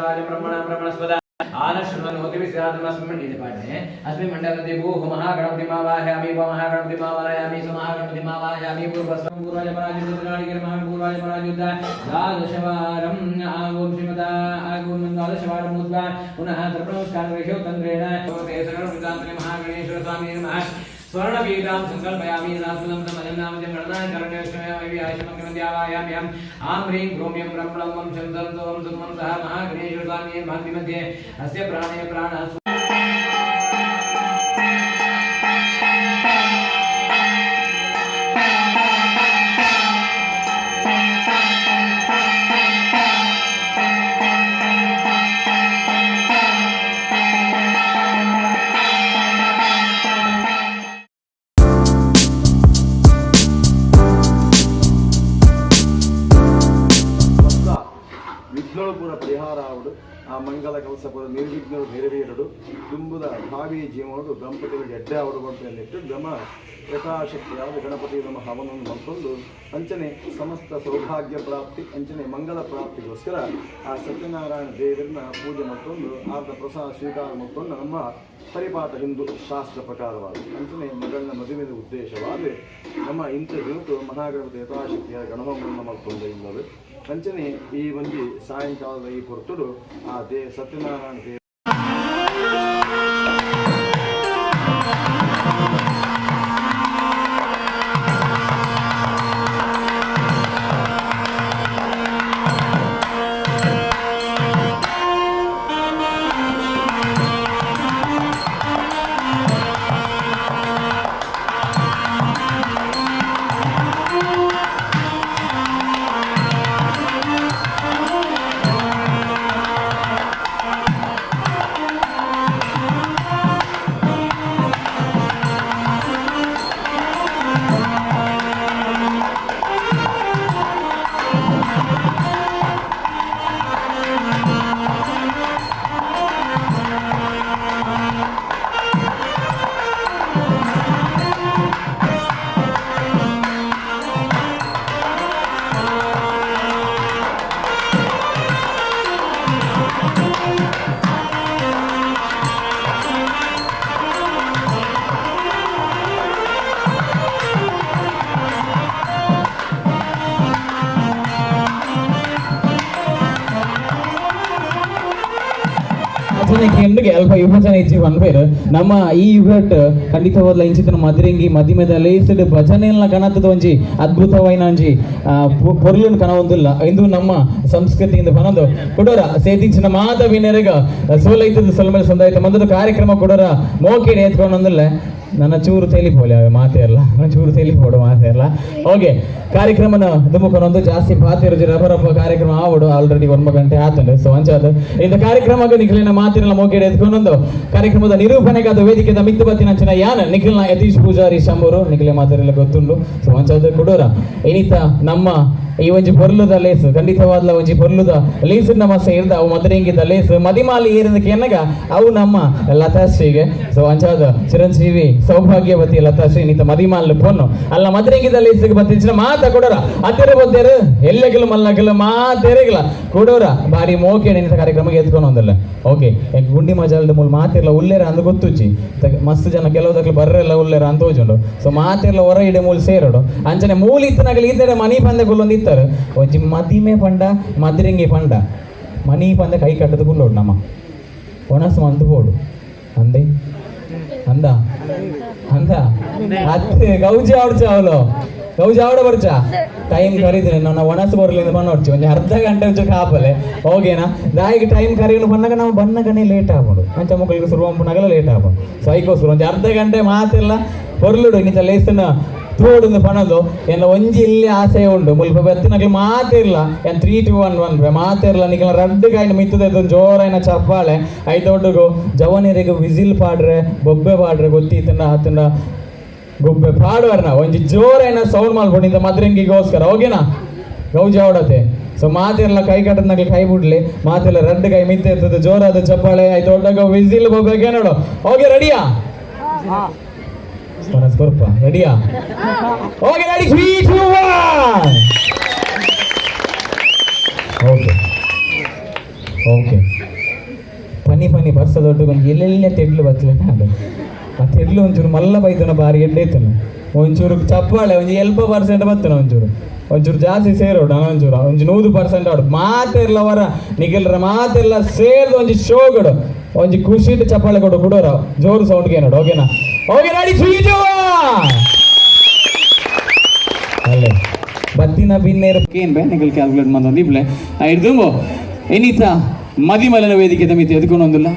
सर्वाणि ब्रह्मणा ब्रह्मणस्पदा। आनश्रुणोतिविस्यादमस्मिन् पाठे अस्मिन् मण्डलति भूः महागणपतिमावाहयामि महागणपतिमावाहयामि सुमहागणपतिमावाहयामि पूर्वस्वं पूर्वाजपराजितुर्गाणिगिरमान् पूर्वाजपराजित द्वादशवारम् आगों श्रीमता, आगों द्वादशवारम् उद्वा पुनः त्रिपुरमस्कारवेषु तन्द्रेण। महागणेश्वर स्वामी नमः। स्वर्ण वेदां संकल्पयामि सदासुदं समजनामजं गणनाकरणेश्वरयामि आशमक्रमद्यावायाम्याम् आं ह्रीं भ्रूम्यं ब्रह्मणं वं शन्दं त्वं सुखमं सः महाग्नेशुतान्ये भान्ति भक्तिमध्ये अस्य प्राणे प्राणः ಆವಡು. ಆ ಮಂಗಲ ಕೆಲಸ ನಿರ್ವಿಘ್ನರು ನೆರವೇರಡು ತುಂಬುದ ಭಾವಿ ಜೀವನದು ದಂಪತಿಗಳಿಗೆ ಎಡ್ಡೆ ಅವರು ಬಂತು ಗಮ ಯಥಾಶಕ್ತಿಯಾದ ಗಣಪತಿ ನಮ್ಮ ಹವನವನ್ನು ಮತ್ತೊಂದು ಅಂಚನೆ ಸಮಸ್ತ ಸೌಭಾಗ್ಯ ಪ್ರಾಪ್ತಿ, ಅಂಚನೆ ಮಂಗಲ ಪ್ರಾಪ್ತಿಗೋಸ್ಕರ ಆ ಸತ್ಯನಾರಾಯಣ ದೇವರನ್ನ ಪೂಜೆ ಮತ್ತೊಂದು ಆತ ಪ್ರಸಾದ ಸ್ವೀಕಾರ ಮತ್ತೊಂದು ನಮ್ಮ ಪರಿಪಾಠ ಹಿಂದೂ ಶಾಸ್ತ್ರ ಪ್ರಕಾರವಾದ ಅಂತಲೇ ಮಗಳನ್ನ ಮದುವೆಯ ಉದ್ದೇಶವಾದರೆ ನಮ್ಮ ಇಂಥ ಗುರುತು ಮಹಾಗಣಪತಿ ಯಥಾಶಕ್ತಿಯ ಗಣಹೋಮವನ್ನು ಮಾಡಿಕೊಂಡು ಇಲ್ಲವೇ. ಅಂಚನೆ ಈ ಒಂದು ಸಾಯಂಕಾಲದ ಈ ಹೊರತುಡು ಆ ದೇ ಸತ್ಯನಾರಾಯಣ ದೇವ ಅಚಾನಕ್ ಎಂಡಿಗೆ ಅಲ್ಪ ವಿಭಜನೆ ಇಜ್ಜಿ ಪನ್ಪೇರು ನಮ್ಮ ಈ ಯುಗಟ್ ಖಂಡಿತವಾದ ಇಂಚಿತನ ಮದಿರಂಗಿ ಮದಿಮೆದ ಲೇಸಡ್ ಭಜನೆಲ್ನ ಕಣತದ ಒಂಜಿ, ಅದ್ಭುತವಾಯಿನ ಒಂಜಿ ಪೊರ್ಲುನ್ ಕನವೊಂದುಲ್ಲ. ಇಂದು ನಮ್ಮ ಸಂಸ್ಕೃತಿಯಿಂದ ಪನೊಂದು ಕೊಡೋರ ಸೇತಿಂಚಿನ ಮಾತ ವಿನರೆಗ ಸೋಲೈತದ ಸಲಮೇಲೆ ಸಂದಾಯಿತ. ಮಂದದ ಕಾರ್ಯಕ್ರಮ ಕೊಡೋರ ಮೋಕೆಡೆ ಎತ್ಕೊಂಡೊಂದಿಲ್ಲ ನನ್ನ ಚೂರು ತೇಲಿಪೋಲೆ ಅವೆ, ಮಾತೇ ಇಲ್ಲ. ನನ್ನ ಚೂರು ತೇಲಿಪೋಡು ಮಾತೇ ಇಲ್ಲ. ಓಕೆ ಕಾರ್ಯಕ್ರಮನ ದುಮುಖನೊಂದು ಜಾಸ್ತಿ ಬಾತಿ ಇರೋದು ರಬರಪ್ಪ ಕಾರ್ಯಕ್ರಮ ಆವಡು. ಆಲ್ರೆಡಿ ಒಂದು ಗಂಟೆ ಆತಂಡು. ಸೊ ಅಂಚಾದ ಇಂದ ಕಾರ್ಯಕ್ರಮಕ್ಕೆ ನಿಖಿಲಿನ ಮಾತಿನ ಮೋಕೆಡೆ ಎತ್ಕೊಂಡೊಂದು ಕಾರ್ಯಕ್ರಮದ ನಿರೂಪಣೆಗಾದ ವೇದಿಕೆದ ಮಿತ್ತು ಬತ್ತಿನಂಚಿನ ಯಾನ, ನಿಖಿಲ್ನ ಯತೀಶ್ ಪೂಜಾರಿ ಶಂಭೂರು. ನಿಖಿಲೆ ಮಾತಾರೆಲ್ಲ ಗೊತ್ತುಂಡು. ಸೊ ಅಂಚಾದ ಕೊಡೋರ. ಇನಿತ ನಮ್ಮ ಈ ಒಂಜಿ ಪೊರ್ಲುದ ಲೇಸ್ ಖಂಡಿತವಾದ ಒಂಜಿ ಪೊರ್ಲುದ ಲೇಸ್ ನಮ್ಮ ಸೇರಿದ, ಅವು ಮದರಿಂಗಿದ ಲೇಸ್. ಮದಿಮಾಲಿ ಏರಿದ ಕೆನ್ನಗ ಅವು ನಮ್ಮ ಲತಾಶ್ರೀಗೆ. ಸೊ ಅಂಚಾದ ಚಿರಂಜೀವಿ ಸೌಭಾಗ್ಯವತಿ ಲತಾ ಶ್ರೀನಿತ ಮದಿಮಾಲ್ ಪೊನ್ನು. ಅಲ್ಲ ಮದ್ರಿಗಿದಲ್ಲಿ ಇಸಿಗೆ ಬತ್ತಿಂಚಿನ ಮಾತ ಕೊಡೋರ? ಹತ್ತಿರ ಬದ್ದೇರು ಎಲ್ಲಗಿಲ್ಲ ಮಲ್ಲಗಿಲ್ಲ ಮಾತೆರಿಗಿಲ್ಲ ಕೊಡೋರ? ಬಾರಿ ಮೋಕೆ ನಿಂತ ಕಾರ್ಯಕ್ರಮಕ್ಕೆ ಎತ್ಕೊಂಡು ಒಂದಲ್ಲ ಓಕೆ ಗುಂಡಿ ಮಜಾಲ್ದ ಮೂಲ ಮಾತಿರ್ಲ ಉಲ್ಲೇರ ಅಂದ್ ಗೊತ್ತುಚ್ಚಿ ಮಸ್ತ್ ಜನ ಕೆಲವುದಕ್ಕೆ ಬರ್ರೆಲ್ಲ ಉಲ್ಲೇರ ಅಂತ ಹೋಜುಂಡು ಸೊ ಮಾತಿರ್ಲ ಹೊರ ಇಡೆ ಮೂಲ ಸೇರೋಡು. ಅಂಚನೆ ಮೂಲ ಇತ್ತನಾಗಲಿ ಇದ್ದರೆ ಮನಿ ಪಂದ ಗುಲ್ಲೊಂದು ಇತ್ತಾರೆ. ಒಂಜಿ ಮದಿಮೆ ಪಂಡ, ಮದ್ರಿಂಗಿ ಪಂಡ. ಮನಿ ಬಂದ ಕೈ ಕಟ್ಟದ ಗುಲ್ಲೋಡು ನಮ್ಮ. ಒಣಸು ಅಂತ ಹೋಡು. ಅಂದೆ? ಅಂದ ಅಂದ ಅತ್ತೆ ಗೌಜಿ ಅವ್ರ ಅವಳು ಗೌಜಿ ಆವಡ ಬರ್ಚ? ಟೈಮ್ ಕರೀತೀನಿ, ನನ್ನ ಒಣಸು ಬರ್ಲಿಂದ ಬಂದು ಒಂದು ಅರ್ಧ ಗಂಟೆ ಒಂಚೂರು ಕಾಪಲೆ. ಓಕೆನಾ ದಾಯಿಗೆ ಟೈಮ್ ಕರೀನು ಬಂದಾಗ ನಾವು ಬನ್ನಗನೇ ಲೇಟ್ ಆಗ್ಬೋದು. ಅಂಚ ಮಕ್ಕಳಿಗೆ ಶುರು ಪುನಗಲ ಲೇಟ್ ಆಗ್ಬೋದು. ಸೈಕೋಸ್ಕರ ಒಂದು ಅರ್ಧ ಗಂಟೆ ಮಾತಿಲ್ಲ. ಹೊರ್ಲುಡು ನಿಜ ಲೇಸನ್ನ ತೋಡುಂದು ಪಣದು ಎಲ್ಲ ಒಂಜಿ ಇಲ್ಲಿ ಆಸೆ ಉಂಡು ಮುಲ್ಪ ಬೆತ್ತಿನಗ್ಲು ಮಾತಿರ್ಲ. ಎನ್ ತ್ರೀ ಟು ಒನ್ ಒನ್ ಮಾತಿರ್ಲ. ನಿಖಲ ರಡ್ಡು ಕಾಯಿನ ಮಿತ್ತದ ಜೋರೈನ ಚಪ್ಪಾಳೆ. ಐ ದೊಡ್ಡಗು ಜವನಿರಿಗೆ ವಿಸಿಲ್ ಪಾಡ್ರೆ, ಬೊಬ್ಬೆ ಪಾಡ್ರೆ ಗೊತ್ತಿತ್ತಂಡ ಆತಂಡ ಗೊಬ್ಬೆ ಪಾಡುವರ್ನ, ಒಂಜಿ ಜೋರೇನ ಸೌಂಡ್ ಮಾಡ್ಕೊಂಡಿದ್ದ ಮದ್ರಂಗಿಗೋಸ್ಕರ. ಓಕೆನಾ ಗೌಜ ಆವಡತೆ ಸೊ ಮಾತೆಲ್ಲ ಕೈ ಕಟ್ಟದ್ನಾಗ ಕೈ ಬಿಡ್ಲಿ ಮಾತೆಲ್ಲ ರೆಡ್ ಕೈ ಮಿತ್ತೆ ಇರ್ತದೆ ಜೋರಾದ ಚಪ್ಪಾಳೆ ಆಯ್ತು. ದೊಡ್ಡಗ ವಿಸಿಲ್ ಬೊಬ್ಬೆಗೆ ನೋಡು. ಓಕೆ ರೆಡಿಯಾ ಮನಸ್ ರೆಡಿಯಾ okay ready three two one okay okay ಬರ್ಸದೊಟ್ಟು ಒಂದು ಎಲ್ಲೆಲ್ಲ ತೆಡ್ಲು ಬತ್ತಲೆ ಅದು ಆ ಒಂಚೂರು ಮಲ್ಲ ಬೈತನ ಬಾರಿ ಎಡ್ಡೈತನ ಒಂಚೂರು ಚಪ್ಪಾಳೆ ಒಂಜಿ ಎಲ್ಪ ಪರ್ಸೆಂಟ್ ಬತ್ತನ ಒಂಚೂರು. ಒಂಚೂರು ಜಾಸ್ತಿ ಸೇರೋಡು ಒಂಚೂರು. ಒಂಜಿ ನೂರು ಪರ್ಸೆಂಟ್ ಆಡು. ಮಾತೆಲ್ಲ ವರ. ನಿಖಿಲ್ರ ಮಾತೆಲ್ಲ ಸೇರ್ದು ಒಂಜಿ ಕೊಡು. ಒಂಜಿ ಖುಷಿ ಚಪ್ಪಾಳೆ ಕೊಡು, ಕೊಡೋರ. ಜೋರು ಸೌಂಡ್ಗೆ ನೋಡು ಓಕೆನಾ? ಓಕೆ ನಾಡಿ ಅಲ್ಲೇ. ಬತ್ತಿನ ಬಿನ್ನೇರು ಬೇ ನಿಗಲ್ ಕ್ಯಾಲ್ಕುಲೇಟ್ ಮಾಡೋದು ಇಬ್ಲೆ ತ ಮದಿ ಮಲೆನ ವೇದಿಕೆ ತಮಿತಿ ಎದ್ಕೊಂಡು ಒಂದಿಲ್ಲ?